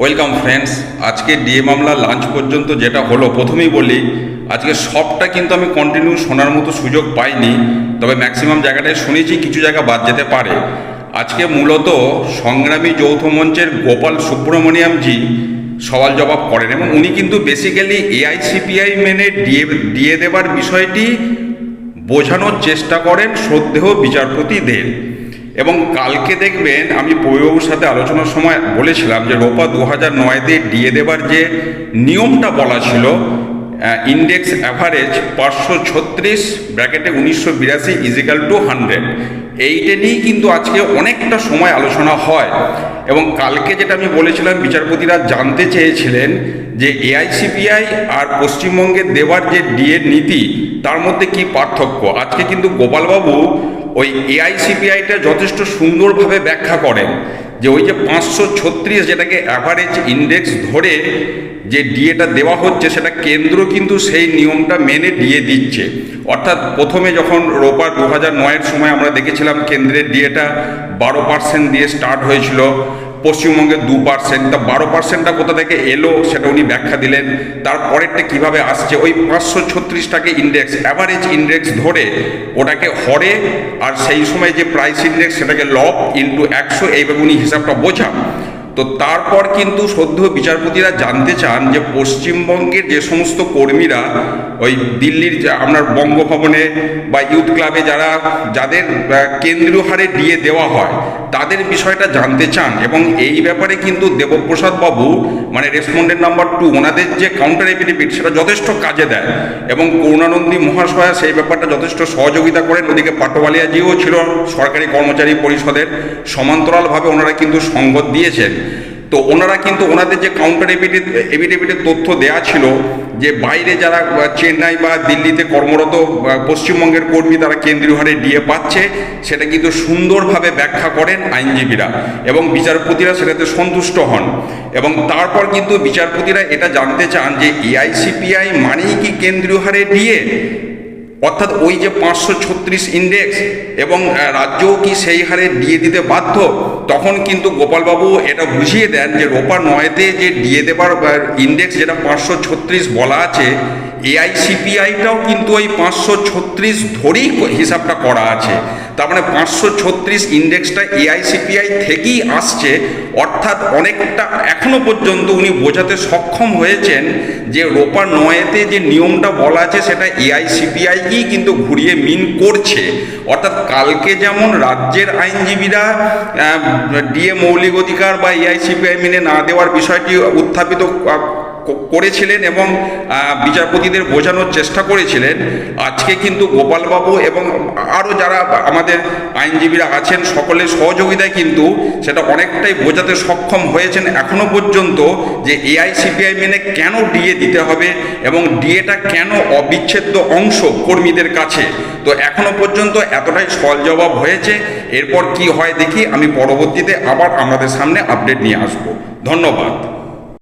Welcome friends আজকে DA মামলা lunch পর্যন্ত যেটা হলো, প্রথমেই বলি, আজকে সবটা কিন্তু আমি কন্টিনিউ শোনার মতো সুযোগ পাইনি, তবে ম্যাক্সিমাম জায়গাটায় শুনেছি, কিছু জায়গা বাদ যেতে পারে। আজকে মূলত সংগ্রামী যৌথ মঞ্চের গোপাল সুব্রমণিয়ামজি সওয়াল জবাব করেন, এবং উনি কিন্তু বেসিক্যালি এআইসিপিআই মেনে ডিএ ডিএ দেবার বিষয়টি বোঝানোর চেষ্টা করেন শ্রদ্ধেয় বিচারপতিদের এবং কালকে দেখবেন, আমি পরিবাবুর সাথে আলোচনার সময় বলেছিলাম যে রোপা দু হাজার নয়তে দিয়ে দেবার যে নিয়মটা বলা ছিল ইন্ডেক্স অ্যাভারেজ পাঁচশো ছত্রিশ ব্র্যাকেটে উনিশশো বিরাশি ইজিক্যাল টু হান্ড্রেড এইটা নিয়েই কিন্তু আজকে অনেকটা সময় আলোচনা হয়। এবং কালকে যেটা আমি বলেছিলাম, বিচারপতিরা জানতে চেয়েছিলেন যে এআইসিপিআই আর পশ্চিমবঙ্গের দেওয়ার যে ডিএর নীতি, তার মধ্যে কি পার্থক্য? আজকে কিন্তু গোপালবাবু ওই এআইসিপিআইটা যথেষ্ট সুন্দরভাবে ব্যাখ্যা করেন যে ওই যে পাঁচশো ছত্রিশ যেটাকে অ্যাভারেজ ইন্ডেক্স ধরে যে ডিএটা দেওয়া হচ্ছে, সেটা কেন্দ্র কিন্তু সেই নিয়মটা মেনে ডিএ দিচ্ছে। অর্থাৎ প্রথমে যখন রোপার দু হাজার নয়ের সময় আমরা দেখেছিলাম কেন্দ্রের ডিএটা বারো পার্সেন্ট দিয়ে স্টার্ট হয়েছিল পশ্চিমবঙ্গে দু পার্সেন্ট তা বারো পার্সেন্টটা কোথা থেকে এলো সেটা উনি ব্যাখ্যা দিলেন। তারপরেরটা কীভাবে আসছে? ওই পাঁচশো ছত্রিশটাকে ইন্ডেক্স অ্যাভারেজ ইন্ডেক্স ধরে ওটাকে হরে আর সেই সময় যে প্রাইস ইন্ডেক্স সেটাকে লব ইন্টু একশো, এইভাবে উনি হিসাবটা বোঝান। তো তারপর কিন্তু সদ্য বিচারপতিরা জানতে চান যে পশ্চিমবঙ্গের যে সমস্ত কর্মীরা, ওই দিল্লির আপনার বঙ্গভবনে বা ইউথ ক্লাবে যারা, যাদের কেন্দ্রীয় হারে দিয়ে দেওয়া হয়, তাদের বিষয়টা জানতে চান এবং এই ব্যাপারে কিন্তু দেবপ্রসাদ বাবু মানে রেসপন্ডেন্ট নাম্বার টু, ওনাদের যে কাউন্টার এফিডেভিট সেটা যথেষ্ট কাজে দেয় এবং করুণানন্দী মহাশয়া সেই ব্যাপারটা যথেষ্ট সহযোগিতা করেন। ওদিকে পাটোয়ালিয়াজিও ছিল সরকারি কর্মচারী পরিষদের। সমান্তরালভাবে ওনারা কিন্তু সঙ্গত দিয়েছেন। তো ওনারা কিন্তু ওনাদের যে কাউন্টার এভিডেভিট এভিডেভিটের তথ্য দেয়া ছিল যে বাইরে যারা চেন্নাই বা দিল্লিতে কর্মরত পশ্চিমবঙ্গের কর্মী তারা কেন্দ্রীয় হারে ডিএ পাচ্ছে, সেটা কিন্তু সুন্দরভাবে ব্যাখ্যা করেন আইনজীবীরা এবং বিচারপতিরা সেটাতে সন্তুষ্ট হন। এবং তারপর কিন্তু বিচারপতিরা এটা জানতে চান যে এআইসিপিআই মানেই কি কেন্দ্রীয় হারে ডিএ অর্থাৎ ওই যে পাঁচশো ছত্রিশ ইন্ডেক্স এবং রাজ্যও কি সেই হারে দিয়ে দিতে বাধ্য? তখন কিন্তু গোপালবাবু এটা বুঝিয়ে দেন যে রোপা নয়তে যে দিয়ে দেবার ইন্ডেক্স যেটা পাঁচশো ছত্রিশ বলা আছে এআইসিপিআইটাও কিন্তু ওই পাঁচশো ছত্রিশ ধরেই হিসাবটা করা আছে। তার মানে পাঁচশো ছত্রিশ ইন্ডেক্সটা এআইসিপিআই থেকেই আসছে, অর্থাৎ অনেকটা এখনও পর্যন্ত উনি বোঝাতে সক্ষম হয়েছেন যে রোপা নয়েতে যে নিয়মটা বলা আছে সেটা এআইসিপিআইকেই কিন্তু ঘুরিয়ে মিন করছে। অর্থাৎ কালকে যেমন রাজ্যের আইনজীবীরা ডিএ মৌলিক অধিকার বা এআইসিপিআই মেনে না দেওয়ার বিষয়টি উত্থাপিত করেছিলেন এবং বিচারপতিদের বোঝানোর চেষ্টা করেছিলেন। আজকে কিন্তু গোপালবাবু এবং আরও যারা আমাদের আইনজীবীরা আছেন, সকলের সহযোগিতায় কিন্তু সেটা অনেকটাই বোঝাতে সক্ষম হয়েছেন এখনও পর্যন্ত যে এআইসিপিআই মেনে কেন ডিএ দিতে হবে এবং ডিএটা কেন অবিচ্ছেদ্য অংশ কর্মীদের কাছে? তো এখনও পর্যন্ত এতটাই সল জবাব হয়েছে। এরপর কি হয় দেখি, আমি পরবর্তীতে আবার আমাদের সামনে আপডেট নিয়ে আসব। ধন্যবাদ।